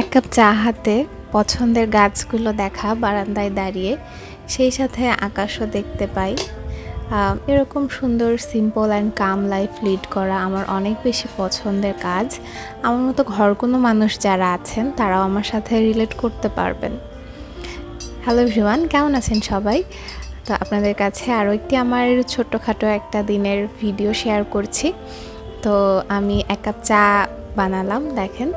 এক কাপ চা হাতে পছন্দের গাছগুলো দেখা বারান্দায় দাঁড়িয়ে, সেই সাথে আকাশও দেখতে পাই। এরকম সুন্দর simple and calm life lead করা আমার অনেক বেশি পছন্দের কাজ। আমার মতো ঘর কোনো মানুষ যারা আছেন, তারাও আমার সাথে রিলেট করতে পারবেন। হ্যালো ভিওয়ান কেমন আছেন সবাই? তো আপনাদের কাছে আরও একটি আমার ছোট্টখাটো একটা দিনের ভিডিও শেয়ার করছি। তো আমি এক কাপ চা বানালাম, দেখেন।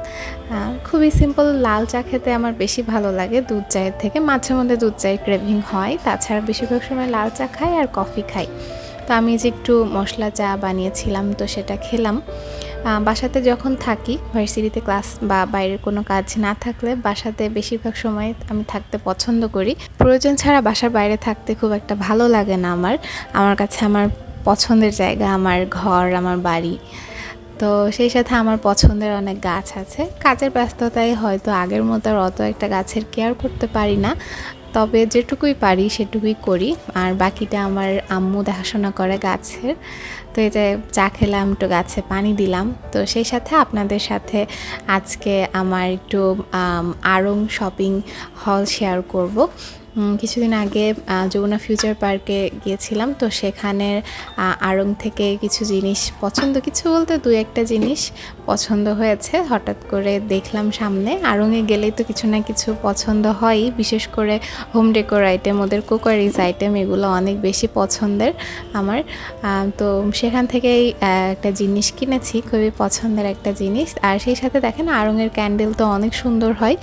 খুবই সিম্পল লাল চা খেতে আমার বেশি ভালো লাগে। দুধ চায়ের থেকে মাঝে মধ্যে দুধ চায়ের ক্রেভিং হয়। তাছাড়া বেশিরভাগ সময় লাল চা খাই আর কফি খাই। তো আমি যে একটু মশলা চা বানিয়েছিলাম, তো সেটা খেলাম। বাসাতে যখন থাকি ভার্সিটিতে ক্লাস বা বাইরের কোনো কাজ না থাকলে বাসাতে বেশিরভাগ সময় আমি থাকতে পছন্দ করি। প্রয়োজন ছাড়া বাসার বাইরে থাকতে খুব একটা ভালো লাগে না আমার। আমার কাছে আমার পছন্দের জায়গা, আমার ঘর, আমার বাড়ি। তো সেই সাথে আমার পছন্দের অনেক গাছ আছে। কাজের ব্যস্ততায় হয়তো আগের মতো আর অত একটা গাছের কেয়ার করতে পারি না। তবে যেটুকুই পারি সেটুকুই করি। আর বাকিটা আমার আম্মু দেখাশোনা করে গাছের। তো যে চা খেলাম, একটু গাছে পানি দিলাম। তো সেই সাথে আপনাদের সাথে আজকে আমার একটু আড়ং শপিং হল শেয়ার করব। কিছুদিন আগে যমুনা ফিউচার পার্কে গিয়েছিলাম। তো সেখানে আহ, আড়ং থেকে কিছু জিনিস পছন্দ কিছু বলতে দু একটা জিনিস পছন্দ হয়েছে। হঠাৎ করে দেখলাম সামনে আড়ংয়ে গেলেই তো কিছু না কিছু পছন্দ হয়ই বিশেষ করে হোম ডেকোর আইটেম ওদের কুকারিজ আইটেম এগুলো অনেক বেশি পছন্দের আমার। তো সেখান থেকেই একটা জিনিস কিনেছি খুবই পছন্দের একটা জিনিস। আর সেই সাথে দেখেন আড়ংয়ের ক্যান্ডেল তো অনেক সুন্দর হয়।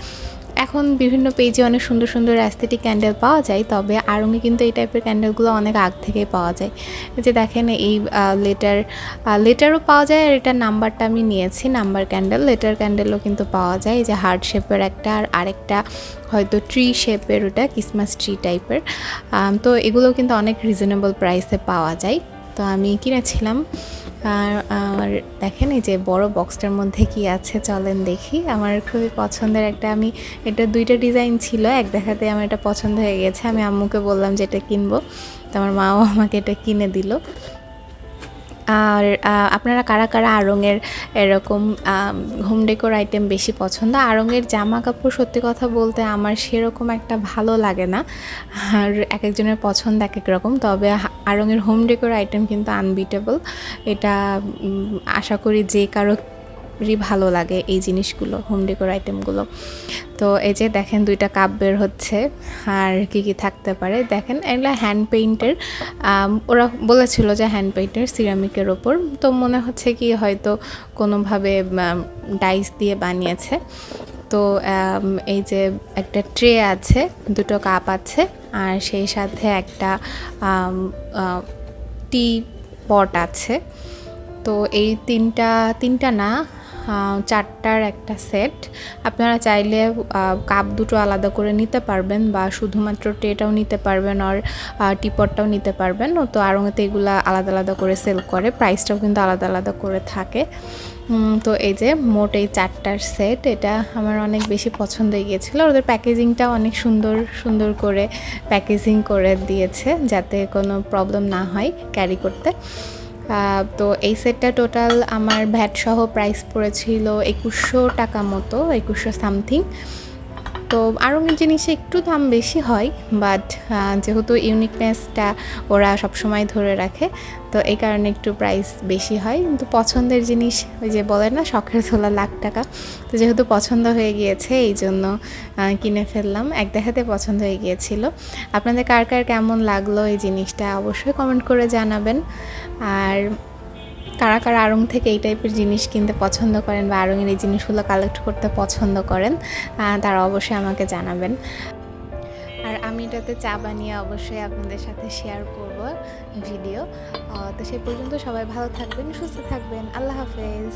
এখন বিভিন্ন পেজে অনেক সুন্দর সুন্দর অ্যাস্থেটিক ক্যান্ডেল পাওয়া যায়, তবে আড়ঙে কিন্তু এই টাইপের ক্যান্ডেলগুলো অনেক আগ থেকেই পাওয়া যায়। যে দেখেন এই লেটার লেটারও পাওয়া যায় আর এটার নাম্বারটা আমি নিয়েছি নাম্বার ক্যান্ডেল লেটার ক্যান্ডেলও কিন্তু পাওয়া যায়। এই যে হার্ট শেপের একটা আর আরেকটা হয়তো ট্রি শেপের ওটা ক্রিসমাস ট্রি টাইপের তো এগুলো কিন্তু অনেক রিজনেবল প্রাইসে পাওয়া যায়। তো আমি কিনেছিলাম। আর দেখেন এই যে বড় বক্সটার মধ্যে কি আছে, চলেন দেখি। আমার খুবই পছন্দের একটা, আমি, এটা দুইটা ডিজাইন ছিল, এক দেখাতে আমার এটা পছন্দ হয়ে গেছে। আমি আম্মুকে বললাম যে এটা কিনবো। তো আমার মাও আমাকে এটা কিনে দিল। আর আপনারা কারা কারা আড়ংয়ের এরকম হোম ডেকোর আইটেম বেশি পছন্দ? আরঙের জামা কাপড় সত্যি কথা বলতে আমার সেরকম একটা ভালো লাগে না। আর এক একজনের পছন্দ এক এক রকম, তবে আরঙের হোম ডেকোর আইটেম কিন্তু আনবিটেবল এটা আশা করি যে কারও ভালো লাগে এই জিনিসগুলো হোম ডেকোর আইটেমগুলো তো এই যে দেখেন দুইটা কাপ বের হচ্ছে, আর কি কি থাকতে পারে। দেখেন এগুলো হ্যান্ড পেইন্টের ওরা বলেছিল যে হ্যান্ড পেইন্টের সিরামিকের ওপর। তো মনে হচ্ছে কি হয়তো কোনোভাবে ডাইস দিয়ে বানিয়েছে। তো এই যে একটা ট্রে আছে, দুটো কাপ আছে, আর সেই সাথে একটা টি পট আছে। তো এই তিনটা তিনটা না চারটার একটা সেট আপনারা চাইলে কাপ দুটো আলাদা করে নিতে পারবেন বা শুধুমাত্র ট্রেটাও নিতে পারবেন আর টিপটটাও নিতে পারবেন। তো আড়ঙেতে এগুলো আলাদা আলাদা করে সেল করে। প্রাইসটাও কিন্তু আলাদা আলাদা করে থাকে। তো এই যে মোট এই চারটার সেট এটা আমার অনেক বেশি পছন্দ হয়ে গিয়েছিল। ওদের প্যাকেজিংটা অনেক সুন্দর সুন্দর করে প্যাকেজিং করে দিয়েছে যাতে কোনো প্রবলেম না হয় ক্যারি করতে। তো এই সেটটা টোটাল আমার ভ্যাটসহ প্রাইস পড়েছিল একুশশো টাকা মতো একুশশো সামথিং তো আড়ঙের জিনিসে একটু দাম বেশি হয় বাট যেহেতু ইউনিকনেসটা ওরা সবসময় ধরে রাখে, তো এই কারণে একটু প্রাইস বেশি হয়। কিন্তু পছন্দের জিনিস, ওই যে বলে না, শখের তোলা লাখ টাকা, তো যেহেতু পছন্দ হয়ে গিয়েছে, এই জন্য কিনে ফেললাম। এক দেখাতে পছন্দ হয়ে গিয়েছিল। আপনাদের কার কার কেমন লাগল এই জিনিসটা অবশ্যই কমেন্ট করে জানাবেন। আর কারা কারা আড়ং থেকে এই টাইপের জিনিস কিনতে পছন্দ করেন বা আড়ংয়ের এই জিনিসগুলো কালেক্ট করতে পছন্দ করেন তারা অবশ্যই আমাকে জানাবেন। আর আমি এটাতে চা বানিয়ে অবশ্যই আপনাদের সাথে শেয়ার করব ভিডিও তো সেই পর্যন্ত সবাই ভালো থাকবেন, সুস্থ থাকবেন। আল্লাহ হাফেজ।